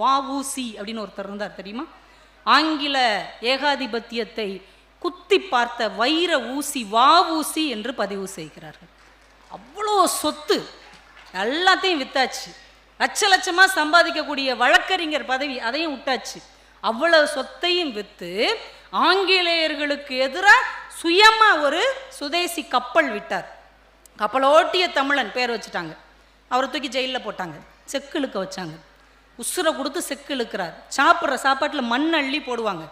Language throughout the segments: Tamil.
வாவூசி அப்படின்னு ஒருத்தர் இருந்தார் தெரியுமா? ஆங்கில ஏகாதிபத்தியத்தை குத்தி பார்த்த வைர ஊசி வாவூசி என்று பதிவு செய்கிறார்கள். அவ்வளோ சொத்து எல்லாத்தையும் வித்தாச்சு. லட்ச லட்சமாக சம்பாதிக்கக்கூடிய வழக்கறிஞர் பதவி அதையும் விட்டாச்சு. அவ்வளவு சொத்தையும் விற்று ஆங்கிலேயர்களுக்கு எதிராக சுயமாக ஒரு சுதேசி கப்பல் விட்டார். கப்பலோட்டிய தமிழன் பேர் வச்சுட்டாங்க. அவரை தூக்கி ஜெயிலில் போட்டாங்க. செக்கு இழுக்க வச்சாங்க. உசுரை கொடுத்து செக்கு இழுக்கிறார். சாப்பிட்ற சாப்பாட்டில் மண் அள்ளி போடுவாங்க.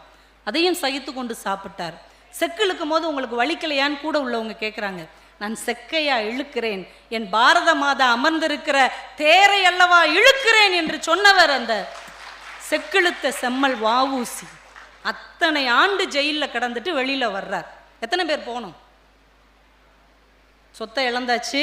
அதையும் சகித்து கொண்டு சாப்பிட்டார். செக்கு இழுக்கும் போது உங்களுக்கு வலிக்கலையான்னு கூட உள்ளவங்க கேட்குறாங்க நான் செக்கையா இழுக்கிறேன். என் பாரத மாதா அமர்ந்திருக்கிற தேரை அல்லவா இழுக்கிறேன் என்று சொன்னவர் அந்த செக்கிழுத்த செம்மல் வாவூசி அத்தனை ஆண்டு ஜெயிலில் கிடந்துட்டு வெளியில் வர்றார். எத்தனை பேர் போகணும்? சொத்தை இழந்தாச்சு.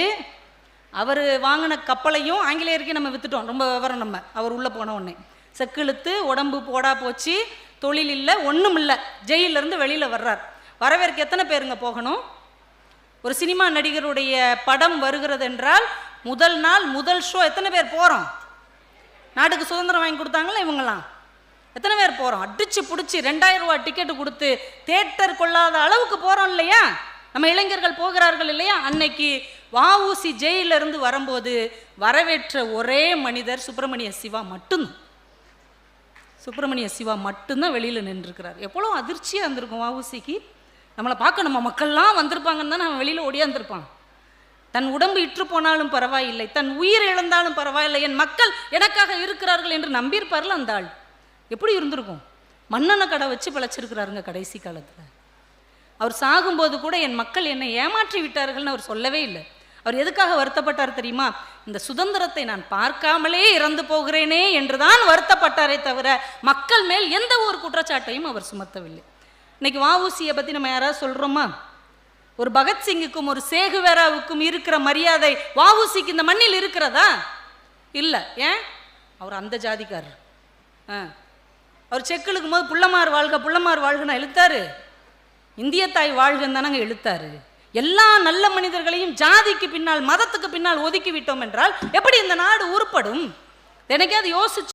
அவர் வாங்கின கப்பலையும் ஆங்கிலேயருக்கே நம்ம வித்துட்டோம். ரொம்ப விவரம் நம்ம. அவர் உள்ளே போன உடனே. செக்கிழுத்து உடம்பு போடா போச்சு. தொழில் இல்லை ஒன்றும் இல்லை. ஜெயிலிருந்து வெளியில் வர்றார். வரவேற்க எத்தனை பேருங்க போகணும்? ஒரு சினிமா நடிகருடைய படம் வருகிறது என்றால் முதல் நாள் முதல் ஷோ எத்தனை பேர் போகிறோம் நாட்டுக்கு சுதந்திரம் வாங்கி கொடுத்தாங்களா இவங்களாம் எத்தனை பேர் போகிறோம் அடிச்சு பிடிச்சி ரெண்டாயிரம் ரூபா டிக்கெட்டு கொடுத்து தேட்டர் கொள்ளாத அளவுக்கு போகிறோம் இல்லையா? நம்ம இளைஞர்கள் போகிறார்கள் இல்லையா? அன்னைக்கு வஉசி ஜெயிலிருந்து வரும்போது வரவேற்ற ஒரே மனிதர் சுப்பிரமணிய சிவா மட்டும்தான் சுப்பிரமணிய சிவா மட்டும்தான் வெளியில் நின்றுருக்கிறார். எவ்வளோ அதிர்ச்சியாக இருந்திருக்கும் வஉசிக்கு. நம்மளை பார்க்க நம்ம மக்கள்லாம் வந்திருப்பாங்கன்னு தான் நம்ம வெளியில் ஓடியாந்துருப்பான் தன் உடம்பு இற்று போனாலும் பரவாயில்லை தன் உயிர் இழந்தாலும் பரவாயில்லை என் மக்கள் எனக்காக இருக்கிறார்கள் என்று நம்பியிருப்பார்ல அந்த ஆள். எப்படி இருந்திருக்கும்? மன்னனை கடை வச்சு பிழைச்சிருக்கிறாருங்க கடைசி காலத்தில். அவர் சாகும்போது கூட என் மக்கள் என்னை ஏமாற்றி விட்டார்கள்னு அவர் சொல்லவே இல்லை. அவர் எதுக்காக வருத்தப்பட்டார் தெரியுமா? இந்த சுதந்திரத்தை நான் பார்க்காமலே இறந்து போகிறேனே என்றுதான் வருத்தப்பட்டாரே தவிர மக்கள் மேல் எந்த ஒரு குற்றச்சாட்டையும் அவர் சுமத்தவில்லை. இன்னைக்கு வஉசியை பற்றி நம்ம யாராவது சொல்கிறோமா ஒரு பகத்சிங்குக்கும் ஒரு சேகுவேராவுக்கும் இருக்கிற மரியாதை வஉசிக்கு இந்த மண்ணில் இருக்கிறதா? இல்லை. ஏன்? அவர் அந்த ஜாதிக்காரர். ஆ. அவர் செக் இழுக்கும் போது புள்ளமார் வாழ்க புள்ளமார் வாழ்கன்னு இழுத்தாரு. இந்திய தாய் வாழ்கன்னு தானங்க இழுத்தாரு. எல்லா நல்ல மனிதர்களையும் ஜாதிக்கு பின்னால் மதத்துக்கு பின்னால் ஒதுக்கி விட்டோம் என்றால் எப்படி இந்த நாடு உருப்படும்? எனக்கே அது யோசிச்சு